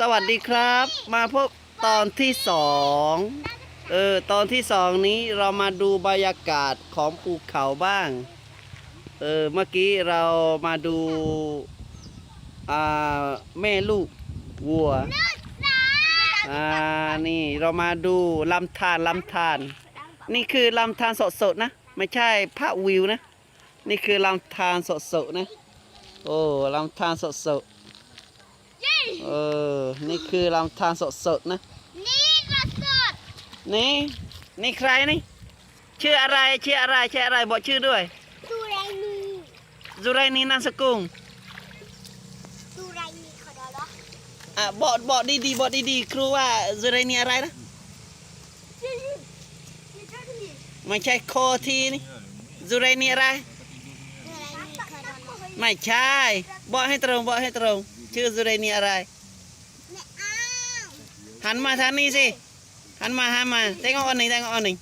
สวัสดีครับ มาพบตอนที่สองเออตอนที่สองนี้เรามาดูบรรยากาศของภูเขาบ้างเออเมื่อกี้เรามาดูอ่าแม่ลูกวัวอ่านี่เรามาดูลำธารลำธารนี่คือลำธารสดๆนะ ไม่ใช่พระวิวนะ นี่คือลำธารสดๆนะ โอ้ลำธารสดๆ เออ นี่คือลำธารสดๆนะ นี่มาสดนี่ นี่ใครนี่ ชื่ออะไร ชื่ออะไร ชื่ออะไร บอกชื่อด้วย สุไรนีจุไรนีนามสกุลสุไรนีขอดอเหรออะบอกบอกดีๆบอกดีๆ ครูว่าจุไรนีอะไรนะ ไม่ใช่โคทีนี่จุไรนีอะไรสุไรนีขอดอเหรอไม่ใช่ บอกให้ตรง บอกให้ตรง ชื่อจุไรนีอะไรไม่อ้าวหันมาทางนี้สิ หันมาหันมา tengok on ni, tengok on ni.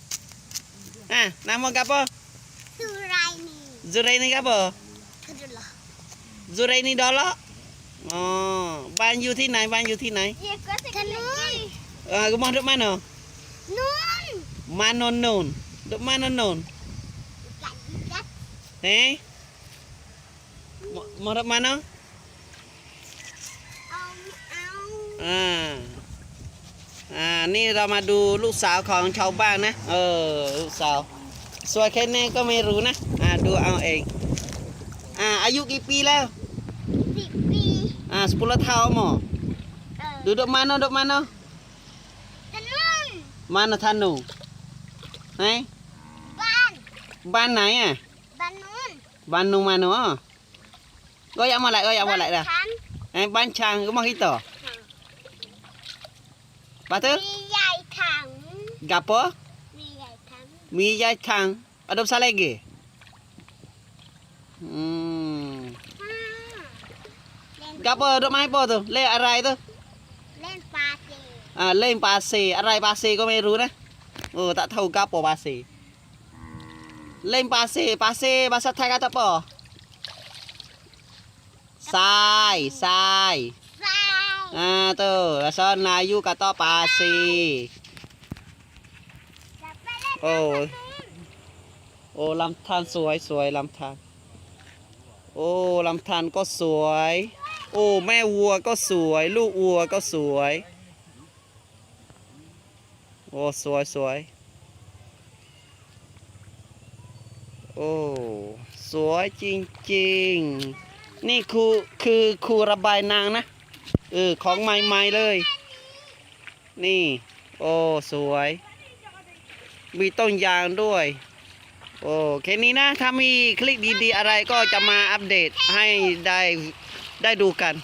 Ah, nama apa? สุไรนี Zuraini apa? ขอดอเหรอ Zuraini Dolok. Oh, บ้านอยู่ที่ไหนบ้านอยู่ที่ไหนเยก็จะนู้นเออ rumah duk mana? นู้น Mana nun? Duk mana nun? กัดกัด Eh? Mau mau duk mana? เอาเอา อ่าอ่านี่เรามาดูลูกสาวของชาวบ้านนะเออลูกสาวสวยแค่ไหนก็ไม่รู้นะอ่าดูเอาเองอ่าอายุกี่ปีแล้วสิบปี อ่า10 tahun mo. เออ Duduk mana, duduk mana? จะนู้น Mana Thanu? Eh? บ้าน Ban này à? บ้านนู้น Bandung mana? ah? Goyak molek, goyak molek dah. ฉัน Eh, bancang rumah kita. Lepas tu, มี ใหญ่ถัง gapo? มีใหญ่ถัง Mi jai thang. Ada besar lagi? Hmm. ห้าเล่น Gapo duk main apa tu? Le arai tu? เล่นปลาเจ Ah, lên pasir. Arai pasir kau meru dah. Oh, tak tahu gapo pasir. Lên pasir, pasir bahasa Thai kata apa? Sai, sai. ทราย Ah, tu. Bahasa Melayu kata pasir. จะไปเล่นโอ้ยโอ้ลำธารสวยสวยลำธารโอ้ลำธารก็สวย โอ้แม่วัวก็สวย ลูกวัวก็สวย โอ้สวยสวยโอ้สวยจริงๆ นี่คือคือครูระบายนางนะ เออของใหม่ๆเลย นี่ โอ้สวย มีต้นยางด้วย โอเคนี้นะ ถ้ามีคลิกดีๆอะไรก็จะมาอัปเดตให้ได้ได้ดูกัน